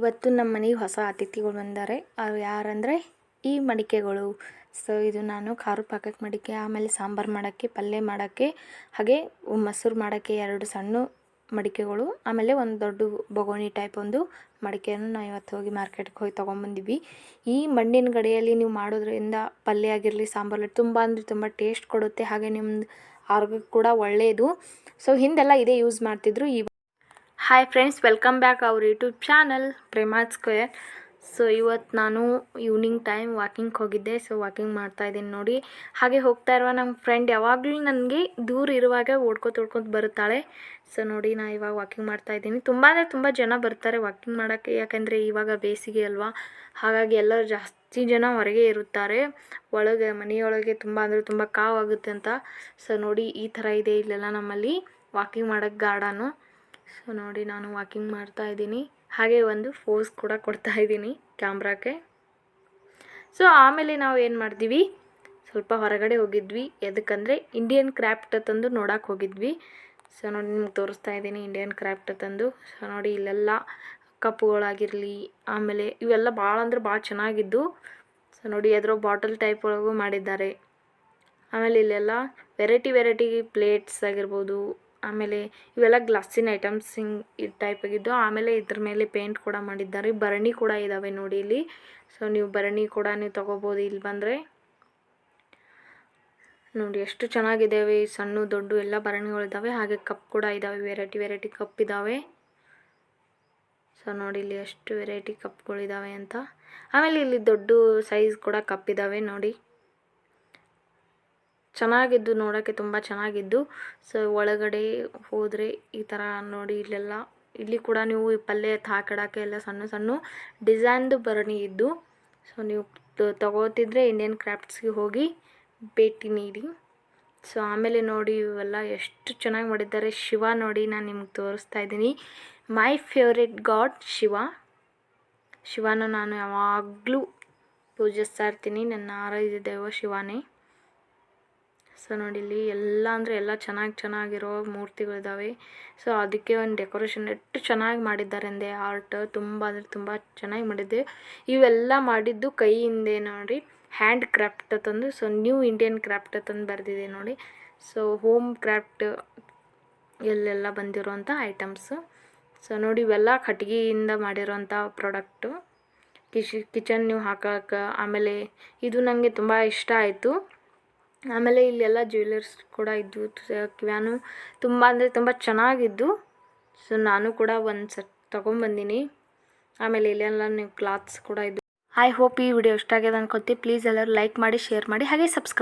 ಇವತ್ತು ನಮ್ಮ ಮನೆಗೆ ಹೊಸ ಅತಿಥಿಗಳು ಬಂದಾರೆ. ಅವ್ರು ಯಾರಂದರೆ ಈ ಮಡಿಕೆಗಳು. ಸೊ ಇದು ನಾನು ಖಾರ ಪಾಕಕ್ಕೆ ಮಡಿಕೆ, ಆಮೇಲೆ ಸಾಂಬಾರು ಮಾಡೋಕ್ಕೆ, ಪಲ್ಯ ಮಾಡೋಕ್ಕೆ, ಹಾಗೆ ಮೊಸರು ಮಾಡೋಕ್ಕೆ ಎರಡು ಸಣ್ಣ ಮಡಿಕೆಗಳು, ಆಮೇಲೆ ಒಂದು ದೊಡ್ಡ ಬೊಗೋಣಿ ಟೈಪ್ ಒಂದು ಮಡಿಕೆಯನ್ನು ನಾವು ಇವತ್ತು ಹೋಗಿ ಮಾರ್ಕೆಟ್ಗೆ ಹೋಗಿ ತೊಗೊಂಬಂದಿವಿ ಈ ಮಣ್ಣಿನ ಗಡಿಯಲ್ಲಿ ನೀವು ಮಾಡೋದ್ರಿಂದ ಪಲ್ಯ ಆಗಿರಲಿ, ಸಾಂಬಾರು ತುಂಬ ಅಂದರೆ ತುಂಬ ಟೇಸ್ಟ್ ಕೊಡುತ್ತೆ. ಹಾಗೆ ನಿಮ್ಮ ಆರೋಗ್ಯಕ್ಕೆ ಕೂಡ ಒಳ್ಳೆಯದು ಸೊ ಹಿಂದೆಲ್ಲ ಇದೇ ಯೂಸ್ ಮಾಡ್ತಿದ್ರು. ಈ ಹಾಯ್ ಫ್ರೆಂಡ್ಸ್ ವೆಲ್ಕಮ್ ಬ್ಯಾಕ್ ಅವ್ರ YouTube channel Premath square so ಇವತ್ತು ನಾನು ಈವ್ನಿಂಗ್ ಟೈಮ್ ವಾಕಿಂಗ್ ಹೋಗಿದ್ದೆ. ಸೊ ವಾಕಿಂಗ್ ಮಾಡ್ತಾ ಇದ್ದೀನಿ ನೋಡಿ. ಹಾಗೆ ಹೋಗ್ತಾ ಇರುವ ನಮ್ಮ ಫ್ರೆಂಡ್ ಯಾವಾಗಲೂ ನನಗೆ ದೂರ ಇರುವಾಗ ಓಡ್ಕೊತ ಓಡ್ಕೊತ ಬರುತ್ತಾಳೆ. ಸೊ ನೋಡಿ ನಾನು ಇವಾಗ ವಾಕಿಂಗ್ ಮಾಡ್ತಾ ಇದ್ದೀನಿ. ತುಂಬ ಅಂದರೆ ತುಂಬ ಜನ ಬರ್ತಾರೆ ವಾಕಿಂಗ್ ಮಾಡೋಕ್ಕೆ. ಯಾಕಂದರೆ ಇವಾಗ ಬೇಸಿಗೆ ಅಲ್ವಾ. ಹಾಗಾಗಿ ಎಲ್ಲರೂ ಜಾಸ್ತಿ ಜನ ಹೊರಗೆ ಇರುತ್ತಾರೆ. ಒಳಗೆ, ಮನೆಯೊಳಗೆ ತುಂಬ ಅಂದರೆ ತುಂಬ ಕಾವಾಗುತ್ತೆ ಅಂತ. ಸೊ ನೋಡಿ ಈ ಥರ ಇದೆ ಇಲ್ಲೆಲ್ಲ ನಮ್ಮಲ್ಲಿ ವಾಕಿಂಗ್ ಮಾಡೋಕ್ಕೆ ಗಾರ್ಡನು ಸೊ ನೋಡಿ ನಾನು ವಾಕಿಂಗ್ ಮಾಡ್ತಾ ಇದ್ದೀನಿ. ಹಾಗೆ ಒಂದು ಫೋಸ್ ಕೂಡ ಕೊಡ್ತಾ ಇದ್ದೀನಿ ಕ್ಯಾಮ್ರಾಕ್ಕೆ ಸೊ ಆಮೇಲೆ ನಾವು ಏನು ಮಾಡಿದ್ವಿ ಸ್ವಲ್ಪ ಹೊರಗಡೆ ಹೋಗಿದ್ವಿ. ಎದಕ್ಕಂದರೆ ಇಂಡಿಯನ್ ಕ್ರಾಫ್ಟ್ ತಂದು ನೋಡೋಕೆ ಹೋಗಿದ್ವಿ. ಸೊ ನೋಡಿ ನಿಮ್ಗೆ ತೋರಿಸ್ತಾ ಇದ್ದೀನಿ ಇಂಡಿಯನ್ ಕ್ರಾಫ್ಟ್ ತಂದು. ಸೊ ನೋಡಿ ಇಲ್ಲೆಲ್ಲ ಕಪ್ಪುಗಳಾಗಿರಲಿ, ಆಮೇಲೆ ಇವೆಲ್ಲ ಭಾಳ ಅಂದ್ರೆ ಭಾಳ ಚೆನ್ನಾಗಿದ್ದು. ಸೊ ನೋಡಿ ಎದ್ರೋ ಬಾಟಲ್ ಟೈಪ್ ಒಳಗೂ ಮಾಡಿದ್ದಾರೆ. ಆಮೇಲೆ ಇಲ್ಲೆಲ್ಲ ವೆರೈಟಿ ವೆರೈಟಿ ಪ್ಲೇಟ್ಸ್ ಆಗಿರ್ಬೋದು ಆಮೇಲೆ ಇವೆಲ್ಲ ಗ್ಲಾಸಿನ ಐಟಮ್ಸ್ ಹಿಂಗ್ ಈ ಟೈಪ್ ಆಗಿದ್ದು, ಆಮೇಲೆ ಇದ್ರ ಮೇಲೆ ಪೇಂಟ್ ಕೂಡ ಮಾಡಿದ್ದಾರೆ. ಭರಣಿ ಕೂಡ ಇದ್ದಾವೆ ನೋಡಿ ಇಲ್ಲಿ. ಸೊ ನೀವು ಭರಣಿ ಕೂಡ ನೀವು ತಗೋಬೋದು ಇಲ್ಲಿ ಬಂದರೆ. ನೋಡಿ ಎಷ್ಟು ಚೆನ್ನಾಗಿದ್ದಾವೆ, ಸಣ್ಣ, ದೊಡ್ಡ ಎಲ್ಲ ಭರಣಿಗಳಿದ್ದಾವೆ ಹಾಗೆ ಕಪ್ ಕೂಡ ಇದ್ದಾವೆ ವೆರೈಟಿ ವೆರೈಟಿ ಕಪ್ ಇದ್ದಾವೆ ಸೊ ನೋಡಿ ಇಲ್ಲಿ ಎಷ್ಟು ವೆರೈಟಿ ಕಪ್ಗಳಿದ್ದಾವೆ ಅಂತ. ಆಮೇಲೆ ಇಲ್ಲಿ ದೊಡ್ಡ ಸೈಜ್ ಕೂಡ ಕಪ್ ಇದ್ದಾವೆ ನೋಡಿ. ಚೆನ್ನಾಗಿದ್ದು ನೋಡೋಕ್ಕೆ ತುಂಬ ಚೆನ್ನಾಗಿದ್ದು. ಸೊ ಒಳಗಡೆ ಹೋದರೆ ಈ ಥರ ನೋಡಿ ಇಲ್ಲೆಲ್ಲ. ಇಲ್ಲಿ ಕೂಡ ನೀವು ಈ ಪಲ್ಯ ಹಾಕಿಡೋಕ್ಕೆ ಎಲ್ಲ ಸಣ್ಣ ಸಣ್ಣ ಡಿಸೈನ್ದು ಬರಣಿ ಇದ್ದು. ಸೊ ನೀವು ತಗೋತಿದ್ರೆ ಇಂಡಿಯನ್ ಕ್ರಾಫ್ಟ್ಸ್ಗೆ ಹೋಗಿ ಭೇಟಿ ನೀಡಿ. ಸೊ ಆಮೇಲೆ ನೋಡಿ ಇವೆಲ್ಲ ಎಷ್ಟು ಚೆನ್ನಾಗಿ ಮಾಡಿದ್ದಾರೆ. ಶಿವ ನೋಡಿ ನಾನು ನಿಮ್ಗೆ ತೋರಿಸ್ತಾ ಇದ್ದೀನಿ. My favourite god Shiva. ಶಿವನ ನಾನು ಯಾವಾಗಲೂ ಪೂಜಿಸ್ತಾ ಇರ್ತೀನಿ. ನನ್ನ ಆರಾಧ್ಯ ದೈವ ಶಿವನೇ. ಸೊ ನೋಡಿ ಇಲ್ಲಿ ಎಲ್ಲ ಅಂದರೆ ಎಲ್ಲ ಚೆನ್ನಾಗಿ ಚೆನ್ನಾಗಿರೋ ಮೂರ್ತಿಗಳಿದ್ದಾವೆ ಸೊ ಅದಕ್ಕೆ ಒಂದು ಡೆಕೋರೇಷನ್ ಎಷ್ಟು ಚೆನ್ನಾಗಿ ಮಾಡಿದ್ದಾರೆ ಅಂದೆ ಆರ್ಟ್ ತುಂಬ ಅಂದರೆ ತುಂಬ ಚೆನ್ನಾಗಿ ಮಾಡಿದ್ದೆ. ಇವೆಲ್ಲ ಮಾಡಿದ್ದು ಕೈಯಿಂದೆ ನೋಡಿ, ಹ್ಯಾಂಡ್ ಕ್ರಾಫ್ಟ್ ತಂದು, ಸೊ ನ್ಯೂ ಇಂಡಿಯನ್ ಕ್ರಾಫ್ಟ್ ತಂದು ಬರೆದಿದೆ ನೋಡಿ. ಸೊ ಹೋಮ್ ಕ್ರಾಫ್ಟ್ ಎಲ್ಲೆಲ್ಲ ಬಂದಿರೋವಂಥ ಐಟಮ್ಸು. ಸೊ ನೋಡಿ ಇವೆಲ್ಲ ಕಟ್ಟಿಗೆಯಿಂದ ಮಾಡಿರೋಂಥ ಪ್ರಾಡಕ್ಟು. ಕಿಶಿ, ಕಿಚನ್ ನೀವು ಹಾಕೋಕೆ ಆಮೇಲೆ ಇದು ನನಗೆ ತುಂಬ ಇಷ್ಟ ಆಯಿತು. ಆಮೇಲೆ ಇಲ್ಲೆಲ್ಲ ಜ್ಯುವೆಲರ್ಸ್ ಕೂಡ ಇದ್ವು. ಕಿವ್ಯಾನು ತುಂಬ ಅಂದರೆ ತುಂಬ ಚೆನ್ನಾಗಿದ್ದು. ಸೊ, ನಾನು ಕೂಡ ಒಂದು ಸೆಟ್ ತೊಗೊಂಬಂದಿನಿ. ಆಮೇಲೆ ಇಲ್ಲೆಲ್ಲ ನೀವು ಕ್ಲಾತ್ಸ್ ಕೂಡ ಇದ್ದು ಐ ಹೋಪ್ ಈ ವಿಡಿಯೋ ಇಷ್ಟ ಆಗ್ಯದ ಅನ್ಕೋತಿ ಪ್ಲೀಸ್ ಎಲ್ಲರೂ ಲೈಕ್ ಮಾಡಿ ಶೇರ್ ಮಾಡಿ, ಹಾಗೆ ಸಬ್ಸ್ಕ್ರೈಬ್